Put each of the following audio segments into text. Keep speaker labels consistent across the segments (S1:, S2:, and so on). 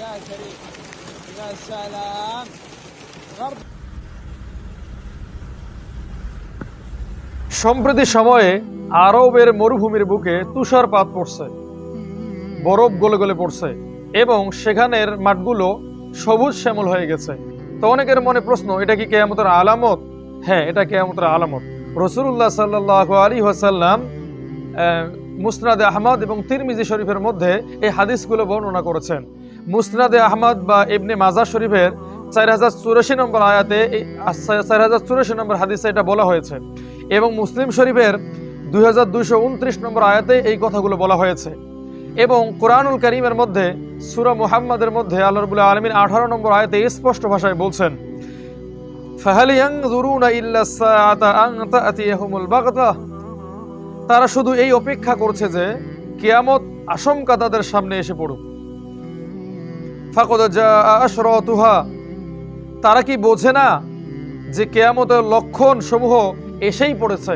S1: يا كريم يا سلام غرب
S2: সম্প্রতি সময়ে আরবের মরুভূমির বুকে তুষারপাত পড়ছে বরফ গলে গলে পড়ছে এবং সেখানের মাঠগুলো সবুজ শ্যামল হয়ে গেছে তো অনেকের মনে প্রশ্ন এটা কি কেয়ামতের আলামত হ্যাঁ এটা কেয়ামতের আলামত রসুল্লাহ সাল্লাহ আলী ওয়াসাল্লাম আহ, মুসনাদে আহমদ এবং তিরমিজি শরীফের মধ্যে এই হাদিসগুলো বর্ণনা করেছেন মুসনাদে আহমদ বা ইবনে মাজা শরীফের চার হাজার চুরাশি নম্বর আয়াতে আচ্ছা, চার হাজার চুরাশি নম্বর হাদিসে এটা বলা হয়েছে। এবং মুসলিম শরীফের দুই হাজার দুইশো উনত্রিশ নম্বর আয়াতে এই কথাগুলো বলা হয়েছে। এবং কোরআনুল করিমের মধ্যে, সুরা মুহাম্মাদের মধ্যে আল্লাহবুল্লাহ আলমিন আঠারো নম্বর আয়তে স্পষ্ট ভাষায় বলছেন তারা শুধু এই অপেক্ষা করছে যে, কেয়ামত আশঙ্কা তাদের সামনে এসে পড়ুক। আশরতুহা। তারা কি বোঝে না যে কেয়ামতের লক্ষণ সমূহ এসেই পড়েছে?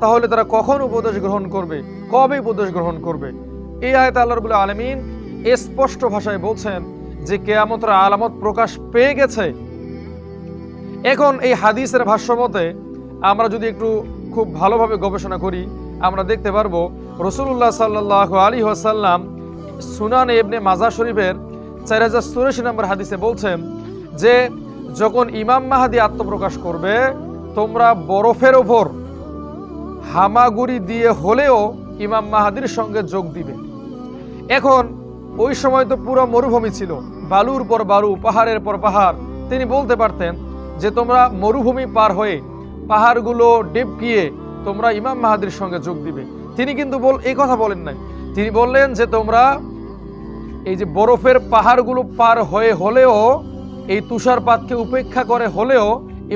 S2: তাহলে তারা কখন উপদেশ গ্রহণ করবে? কবে উপদেশ গ্রহণ করবে? এই আয়াত আল্লাহ রাব্বুল আলামিন স্পষ্ট ভাষায় বলছেন যে কেয়ামতের আলামত প্রকাশ পেয়ে গেছে। এখন এই হাদিসের ভাষ্য মতে আমরা যদি একটু খুব ভালোভাবে গবেষণা করি, আমরা দেখতে পারব রসুল্লাহ সাল্লাহ আলী ওয়াসাল্লাম সুনান এবনে মাজা শরীফের চার হাজার চুরাশি নম্বর হাদিসে বলছেন যে, যখন ইমাম মাহাদি আত্মপ্রকাশ করবে, তোমরা বরফের ওপর হামাগুড়ি দিয়ে হলেও ইমাম মাহাদির সঙ্গে যোগ দিবে। এখন, ওই সময় তো পুরো মরুভূমি ছিল। বালুর পর বালু, পাহাড়ের পর পাহাড়। তিনি বলতে পারতেন যে, তোমরা মরুভূমি পার হয়ে পাহাড়গুলো ডেপকিয়ে তোমরা ইমাম মাহাদির সঙ্গে যোগ দিবে। তিনি কিন্তু বল, এই কথা বলেন নাই। তিনি বললেন যে, তোমরা এই যে বরফের পাহাড়গুলো পার হয়ে হলেও, এই তুষারপাতকে উপেক্ষা করে হলেও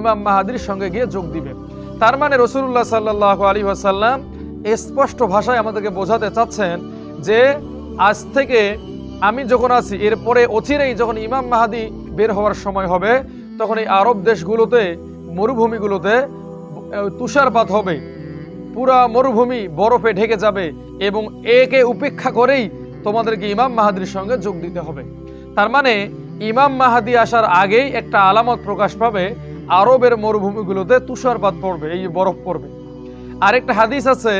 S2: ইমাম মাহাদির সঙ্গে গিয়ে যোগ দিবে। তার মানে রসুল্লাহ সাল্লাহ আলী ওয়াসাল্লাম স্পষ্ট ভাষায় আমাদেরকে বোঝাতে চাচ্ছেন যে, আজ থেকে আমি যখন আছি, এরপরে অচিরেই যখন ইমাম মাহাদি বের হওয়ার সময় হবে, তখন এই আরব দেশগুলোতে, মরুভূমিগুলোতে তুষারপাত হবে। পুরা মরুভূমি বরফে ঢেকে যাবে এবং একে উপেক্ষা করেই তোমাদেরকে ইমাম মাহাদির সঙ্গে যোগ দিতে হবে। তার মানে ইমাম মাহাদি আসার আগেই একটা আলামত প্রকাশ পাবে, আরবের মরুভূমিগুলোতে তুষারপাত পড়বে, এই বরফ পড়বে। আরেকটা হাদিস আছে,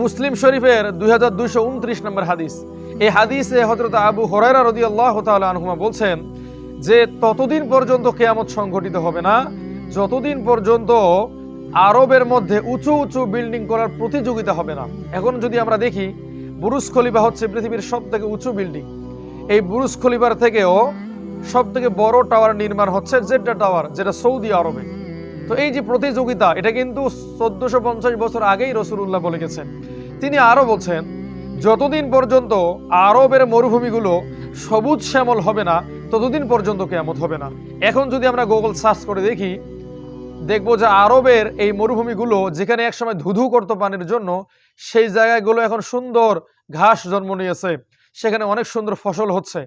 S2: মুসলিম শরীফের দুই হাজার দুইশো উনত্রিশ নম্বর হাদিস। এই হাদিসে হজরত আবু হরাইরা রদি আল্লাহ আনহুমা বলছেন যে, ততদিন পর্যন্ত কেয়ামত সংঘটিত হবে না। যতদিন পর্যন্ত আরবের মধ্যে উঁচু উঁচু বিল্ডিং করার প্রতিযোগিতা হবে না। এখন যদি আমরা দেখি, বুরুজ খলিফা হচ্ছে পৃথিবীর সব থেকে উঁচু বিল্ডিং। এই বুরুজ খলিফার থেকেও সব থেকে বড় টাওয়ার নির্মাণ হচ্ছে জেড্ডা টাওয়ার, যেটা সৌদি আরবে। তো এই যে প্রতিযোগিতা, এটা কিন্তু চোদ্দশো পঞ্চাশ বছর আগেই রসুল্লাহ বলে গেছেন। তিনি আরও বলছেন, যতদিন পর্যন্ত আরবের মরুভূমিগুলো সবুজ শ্যামল হবে না, ততদিন পর্যন্ত কেয়ামত হবে না। এখন যদি আমরা গুগল সার্চ করে দেখি দেখব যে আরবের এই মরুভূমিগুলো যেখানে একসময় ধুধু করতো পানির জন্য, সেই জায়গাগুলো এখন সুন্দর ঘাস জন্ম নিয়েছে। সেখানে অনেক সুন্দর ফসল হচ্ছে।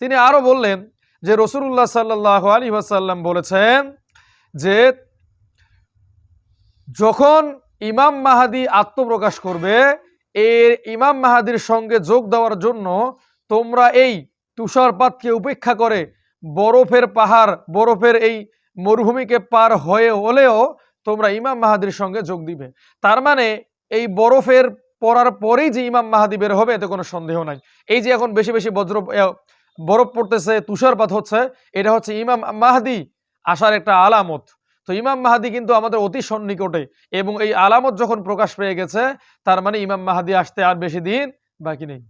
S2: তিনি আরও বললেন যে রসুল্লাহ সাল্লাহ আলী ওয়াসাল্লাম বলেছেন যে, যখন ইমাম মাহাদি আত্মপ্রকাশ করবে, এর ইমাম মাহাদির সঙ্গে যোগ দেওয়ার জন্য তোমরা এই তুষারপাতকে উপেক্ষা করে বরফের পাহাড়, বরফের এই মরুভূমিকে পার হয়ে হলেও তোমরা ইমাম মাহাদির সঙ্গে যোগ দিবে। তার মানে এই বরফের পড়ার পরেই যে ইমাম মাহাদি বের হবে, এতে কোনো সন্দেহ নাই। এই যে এখন বেশি বেশি বজ্র বরফ পড়তেছে তুষারপাত হচ্ছে, এটা হচ্ছে ইমাম মাহাদি আসার একটা আলামত। তো ইমাম মাহাদি কিন্তু আমাদের অতি সন্নিকটে এবং এই আলামত যখন প্রকাশ পেয়ে গেছে, তার মানে ইমাম মাহাদি আসতে আর বেশি দিন বাকি নেই।